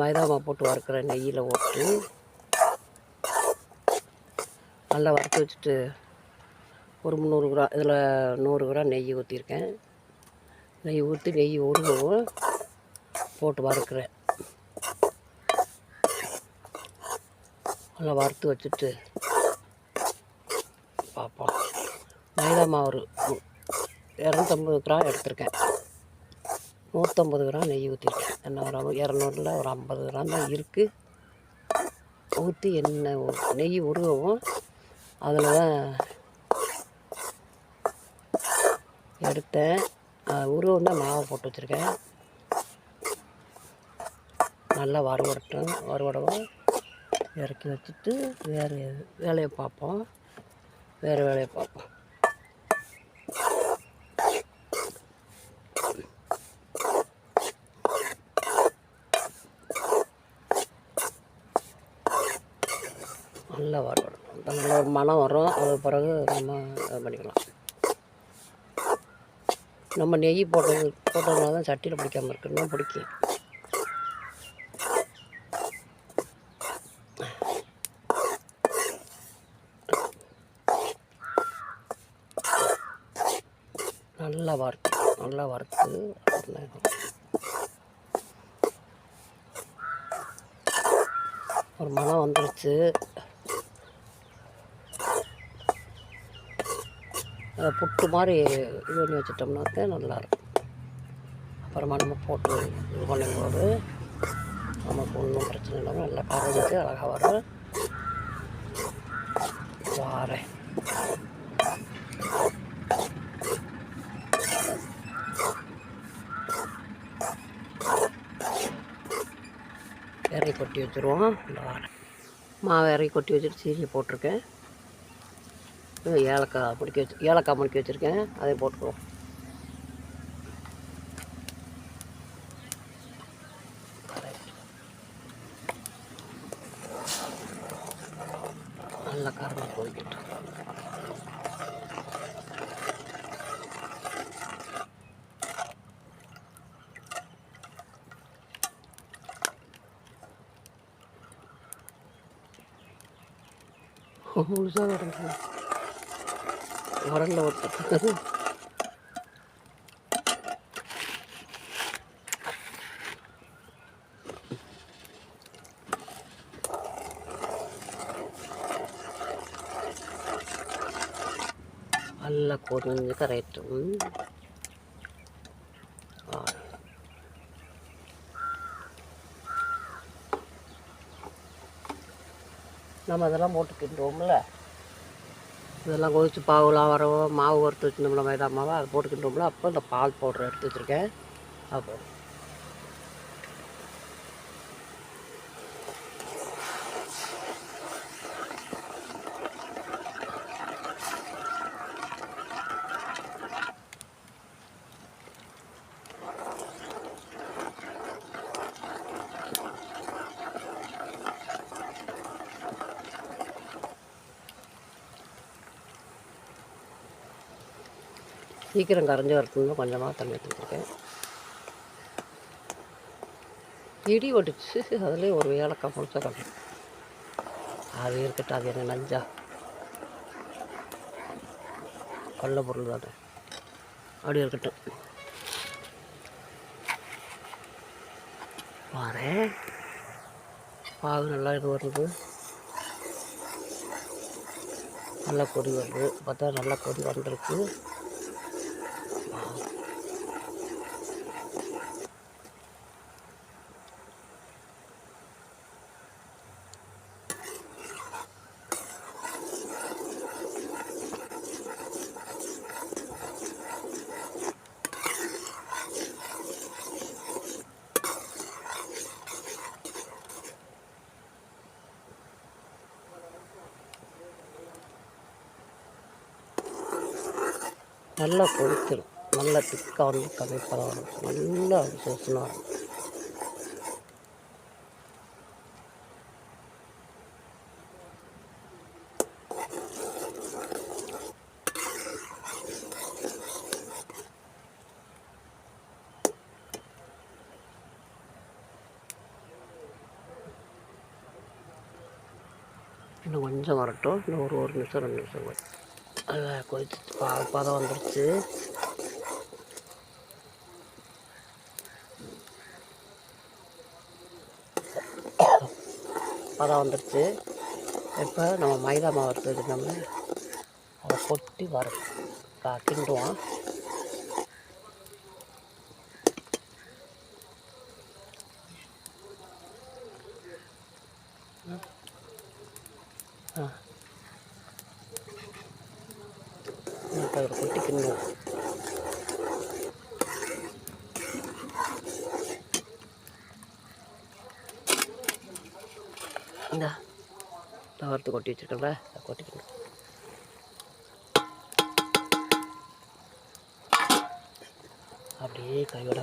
மைதா மாவு போட்டு வறுக்கிறேன் நெய்யில் போட்டு நல்லா வறுத்து வச்சுட்டு ஒரு முந்நூறு கிராம் இதில் நூறு கிராம் நெய் ஊற்றிருக்கேன் நெய் ஊற்றி நெய் உருகவும் போட்டு வறுக்கிறேன். நல்லா வறுத்து வச்சுட்டு பார்ப்போம் மைதா மாவு ஒரு இரநூத்தம்பது கிராம் எடுத்திருக்கேன். நூற்றம்பது கிராம் நெய் ஊற்றிருக்கேன் என்ன ஒரு இரநூறுல ஒரு ஐம்பது கிராம் தான் இருக்குது ஊற்றி எண்ணெய் நெய் உருகவும் அதில் தான் எடுத்தேன். உருவம் தான் மாவை போட்டு வச்சுருக்கேன். நல்லா வறுவடட்டும் வறுவடவும் இறக்கி வச்சுட்டு வேறு வேலையை பார்ப்போம். வேறு வேலையை பார்ப்போம். நல்லா வறுவடணும் நல்ல ஒரு மனம் வரும். அது பிறகு நம்ம இது பண்ணிக்கலாம். நம்ம நெய் போட்டது போட்டதுனால தான் சட்டியில் பிடிக்காம இருக்குன்னா பிடிக்கும் நல்லா வறுத்து நல்லா வறுத்து ஒரு மனம் வந்துருச்சு. புட்டு மாதிரி இது பண்ணி வச்சிட்டோம்னாக்க நல்லாயிருக்கும். அப்புறமா நம்ம போட்டு இது பண்ணும்போது நமக்கு ஒன்றும் பிரச்சனை இல்லாமல் நல்லா கரைஞ்சிட்டு அழகாக வரும் வாரேன் இறக்கி கொட்டி வச்சுருவோம். வாரேன் மாவை இறக்கி கொட்டி வச்சுட்டு சீனியை போட்டிருக்கேன். ஏலக்காய் முடிக்க வச்சு ஏலக்காய் முடிக்க வச்சுருக்கேன். அதை போட்டுக்குவோம். நல்லா கறந்து போய்கிட்டு. முழுசாக கிடக்குது உரல்ல ஒட்டு நல்லா கொஞ்சம் கரையட்டும் நம்ம அதெல்லாம் போட்டுக்கின்றோம்ல. இதெல்லாம் கொதிச்சு பாவுலாம் வரவோ மாவு வறுத்து வச்சுருந்தோம்ல மைதா மாவை அதை போட்டுக்கிட்டோம்ல அப்போ இந்த பால் பவுடர் எடுத்து வச்சுருக்கேன். அப்போ சீக்கிரம் கரைஞ்சி வரட்டும்னு கொஞ்சமாக தண்ணி ஊற்றிருக்கேன் இடி ஒட்டுச்சு அதுலேயே ஒரு ஏலக்காய் முழுசா கட்டணும் அது இருக்கட்டும் அது என்ன நஞ்சா. கள்ள பொருள் தானே. அப்படி இருக்கட்டும். பாரு பாகு நல்லா இது வருது. நல்லா கொடி வருது. பார்த்தா நல்லா கொடி வந்திருக்கு. நல்லா கொதிச்சிடும் நல்லா திக்காக வந்து கம்மி பரவாயில்ல நல்லா சோசனாக இருக்கும். இன்னும் கொஞ்சம் வரட்டும். இன்னும் ஒரு ஒரு நிமிஷம் ரெண்டு நிமிஷம். வரும் நல்லா கொதிச்சு பால் பதம் வந்துடுச்சு பதம் வந்துடுச்சு இப்போ நம்ம மைதா மாவு எடுத்து வச்சுருந்தோம்ல அதை கொட்டி வர கிண்டுவோம். ஆ. இப்போ அதில் கொட்டி கிண்டுவோம். இந்த கொட்டி வச்சிருக்கேன்ல அதை கொட்டிக்கணும் அப்படியே கையோட